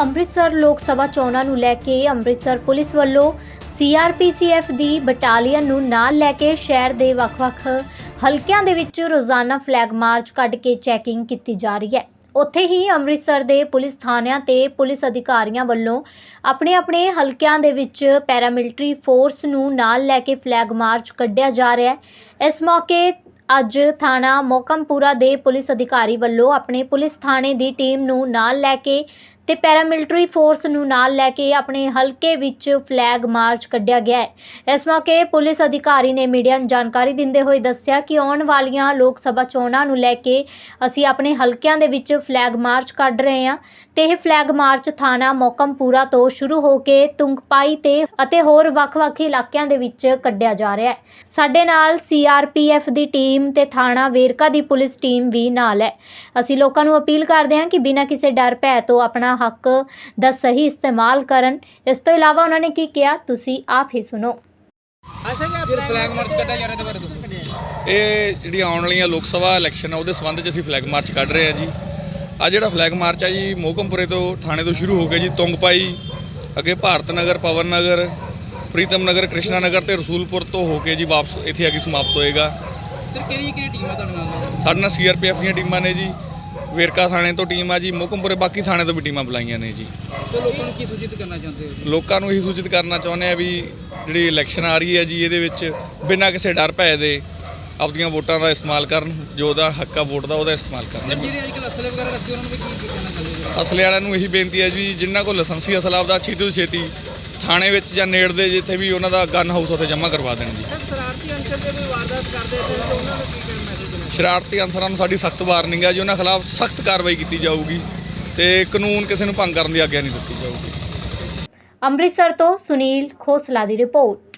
ਅੰਮ੍ਰਿਤਸਰ ਲੋਕ ਸਭਾ ਚੋਣਾਂ ਨੂੰ ਲੈ ਕੇ ਅੰਮ੍ਰਿਤਸਰ ਪੁਲਿਸ ਵੱਲੋਂ ਸੀਆਰਪੀਸੀਐਫ ਦੀ ਬਟਾਲੀਅਨ ਨੂੰ ਨਾਲ ਲੈ ਕੇ ਸ਼ਹਿਰ ਦੇ ਵੱਖ-ਵੱਖ ਹਲਕਿਆਂ ਦੇ ਵਿੱਚ ਰੋਜ਼ਾਨਾ ਫਲੈਗ ਮਾਰਚ ਕੱਢ ਕੇ ਚੈਕਿੰਗ ਕੀਤੀ ਜਾ ਰਹੀ ਹੈ। ਉੱਥੇ ਹੀ ਅੰਮ੍ਰਿਤਸਰ ਦੇ ਪੁਲਿਸ ਥਾਣਿਆਂ ਤੇ ਪੁਲਿਸ ਅਧਿਕਾਰੀਆਂ ਵੱਲੋਂ ਆਪਣੇ ਆਪਣੇ ਹਲਕਿਆਂ ਦੇ ਵਿੱਚ ਪੈਰਾਮਿਲਟਰੀ ਫੋਰਸ ਨੂੰ ਨਾਲ ਲੈ ਕੇ ਫਲੈਗ ਮਾਰਚ ਕੱਢਿਆ ਜਾ ਰਿਹਾ ਹੈ। ਇਸ ਮੌਕੇ ਅੱਜ ਥਾਣਾ ਮੋਕਮਪੁਰਾ ਦੇ ਪੁਲਿਸ ਅਧਿਕਾਰੀ ਵੱਲੋਂ ਆਪਣੇ ਪੁਲਿਸ ਥਾਣੇ ਦੀ ਟੀਮ ਨੂੰ ਨਾਲ ਲੈ ਕੇ ਤੇ ਪੈਰਾਮਿਲਟਰੀ ਫੋਰਸ ਨੂੰ ਨਾਲ ਲੈ ਕੇ ਆਪਣੇ ਹਲਕੇ ਵਿੱਚ ਫਲੈਗ ਮਾਰਚ ਕੱਢਿਆ ਗਿਆ ਹੈ। ਇਸ ਮੌਕੇ ਪੁਲਿਸ ਅਧਿਕਾਰੀ ਨੇ ਮੀਡੀਆ ਨੂੰ ਜਾਣਕਾਰੀ ਦਿੰਦੇ ਹੋਏ ਦੱਸਿਆ ਕਿ ਆਉਣ ਵਾਲੀਆਂ ਲੋਕ ਸਭਾ ਚੋਣਾਂ ਨੂੰ ਲੈ ਕੇ ਅਸੀਂ ਆਪਣੇ ਹਲਕਿਆਂ ਦੇ ਵਿੱਚ ਫਲੈਗ ਮਾਰਚ ਕੱਢ ਰਹੇ ਹਾਂ ਤੇ ਇਹ ਫਲੈਗ ਮਾਰਚ ਥਾਣਾ ਮੋਕਮਪੁਰਾ ਤੋਂ ਸ਼ੁਰੂ ਹੋ ਕੇ ਤੁੰਗਪਾਈ ਤੇ ਅਤੇ ਹੋਰ ਵੱਖ-ਵੱਖ ਇਲਾਕਿਆਂ ਦੇ ਵਿੱਚ ਕੱਢਿਆ ਜਾ ਰਿਹਾ ਹੈ। ਸਾਡੇ ਨਾਲ ਸੀਆਰਪੀਐਫ ਦੀ ਟੀਮ ਤੇ ਥਾਣਾ ਵੇਰਕਾ ਦੀ ਪੁਲਿਸ ਟੀਮ ਵੀ ਨਾਲ ਹੈ। ਅਸੀਂ ਲੋਕਾਂ ਨੂੰ ਅਪੀਲ ਕਰਦੇ ਹਾਂ ਕਿ ਬਿਨਾਂ ਕਿਸੇ ਡਰ ਭੈ ਤੋਂ ਆਪਣਾ ਹੱਕ ਦਾ ਸਹੀ ਇਸਤੇਮਾਲ ਕਰਨ ਇਸ ਤੋਂ ਇਲਾਵਾ ਉਹਨਾਂ ਨੇ ਕੀ ਕਿਹਾ ਤੁਸੀਂ ਆਪ ਹੀ ਸੁਣੋ ਫਿਰ ਫਲੈਗ ਮਾਰਚ ਕੱਢਿਆ ਜਾ ਰਿਹਾ ਤੇ ਬਾਰੇ ਦੱਸੋ ਇਹ ਜਿਹੜੀ ਆਉਣ ਵਾਲੀਆਂ ਲੋਕ ਸਭਾ ਇਲੈਕਸ਼ਨ ਆ ਉਹਦੇ ਸੰਬੰਧ 'ਚ ਅਸੀਂ ਫਲੈਗ ਮਾਰਚ ਕੱਢ ਰਹੇ ਹਾਂ ਜੀ ਆ ਜਿਹੜਾ ਫਲੈਗ ਮਾਰਚ ਆ ਜੀ ਮੋਹਕਮਪੁਰੇ ਤੋਂ ਥਾਣੇ ਤੋਂ ਸ਼ੁਰੂ ਹੋ ਕੇ ਜੀ ਤੁੰਗਪਾਈ ਅੱਗੇ ਭਾਰਤ ਨਗਰ ਪਵਨ ਨਗਰ ਪ੍ਰੀਤਮ ਨਗਰ ਕ੍ਰਿਸ਼ਨਾ ਨਗਰ ਤੇ ਰਸੂਲਪੁਰ ਤੋਂ ਹੋ ਕੇ ਜੀ ਵਾਪਸ ਇੱਥੇ ਆ ਕੇ ਸਮਾਪਤ ਹੋਏਗਾ ਸਰ ਕਿਹੜੀ ਕਿਹੜੀ ਟੀਮ ਹੈ ਤੁਹਾਡੇ ਨਾਲ ਸਾਡੇ ਨਾਲ ਸੀਆਰਪੀਐਫ ਦੀਆਂ ਟੀਮਾਂ ਨੇ ਜੀ ਵੇਰਕਾ ਥਾਣੇ ਤੋਂ ਟੀਮ ਆ ਜੀ ਮੋਹਕਮਪੁਰੇ ਬਾਕੀ ਥਾਣੇ ਤੋਂ ਵੀ ਟੀਮਾਂ ਬੁਲਾਈਆਂ ਨੇ ਜੀ। ਸਰ ਲੋਕਾਂ ਨੂੰ ਕੀ ਸੂਚਿਤ ਕਰਨਾ ਚਾਹੁੰਦੇ ਹੋ? ਲੋਕਾਂ ਨੂੰ ਇਹੀ ਸੂਚਿਤ ਕਰਨਾ ਚਾਹੁੰਦੇ ਆ ਵੀ ਜਿਹੜੀ ਇਲੈਕਸ਼ਨ ਆ ਰਹੀ ਹੈ ਜੀ ਇਹਦੇ ਵਿੱਚ ਬਿਨਾਂ ਕਿਸੇ ਡਰ ਭੈ ਦੇ ਆਪਦੀਆਂ ਵੋਟਾਂ ਦਾ ਇਸਤੇਮਾਲ ਕਰਨ ਜੋ ਉਹਦਾ ਹੱਕ ਆ ਵੋਟ ਦਾ ਉਹਦਾ ਇਸਤੇਮਾਲ ਕਰਨ। ਜਿਹੜੇ ਅੱਜ ਕੱਲ੍ਹ ਅਸਲੇ ਵਗੈਰਾ ਰੱਖੇ ਉਹਨਾਂ ਨੂੰ ਵੀ ਕੀ ਕਹਿਣਾ ਚਾਹੁੰਦੇ ਅਸਲੇ ਵਾਲਿਆਂ ਨੂੰ ਇਹੀ ਬੇਨਤੀ ਹੈ ਜੀ ਜਿਨ੍ਹਾਂ ਕੋਲ ਲਾਇਸੈਂਸੀ ਅਸਲਾ ਆਪਦਾ ਛੇਤੀ ਤੋਂ ਛੇਤੀ ਥਾਣੇ ਵਿੱਚ ਜਾਂ ਨੇੜਦੇ ਜਿੱਥੇ ਵੀ ਉਹਨਾਂ ਦਾ ਗਨ ਹਾਊਸ ਉੱਥੇ ਜਮ੍ਹਾਂ ਕਰਵਾ ਦੇਣ ਜੀ। ਸਰ ਸ਼ਰਾਰਤੀ ਅੰਚਲ ਦੇ ਕੋਈ ਵਾਰਦਾਤ ਕਰਦੇ ਤੇ ਉਹਨਾਂ ਨੂੰ ਕੀ ਦੇਣਾ ਸ਼ਰਾਰਤੀ ਅਨਸਰਾਂ ਨੂੰ ਸਾਡੀ ਸਖਤ ਵਾਰਨਿੰਗ ਹੈ ਜੀ, ਉਹਨਾਂ ਖਿਲਾਫ ਸਖਤ ਕਾਰਵਾਈ ਕੀਤੀ ਜਾਊਗੀ ਤੇ ਕਾਨੂੰਨ ਕਿਸੇ ਨੂੰ ਭੰਗ ਕਰਨ ਦੀ ਆਗਿਆ ਨਹੀਂ ਦਿੱਤੀ ਜਾਊਗੀ। ਅੰਮ੍ਰਿਤਸਰ ਤੋਂ ਸੁਨੀਲ ਖੋਸਲਾ ਦੀ ਰਿਪੋਰਟ।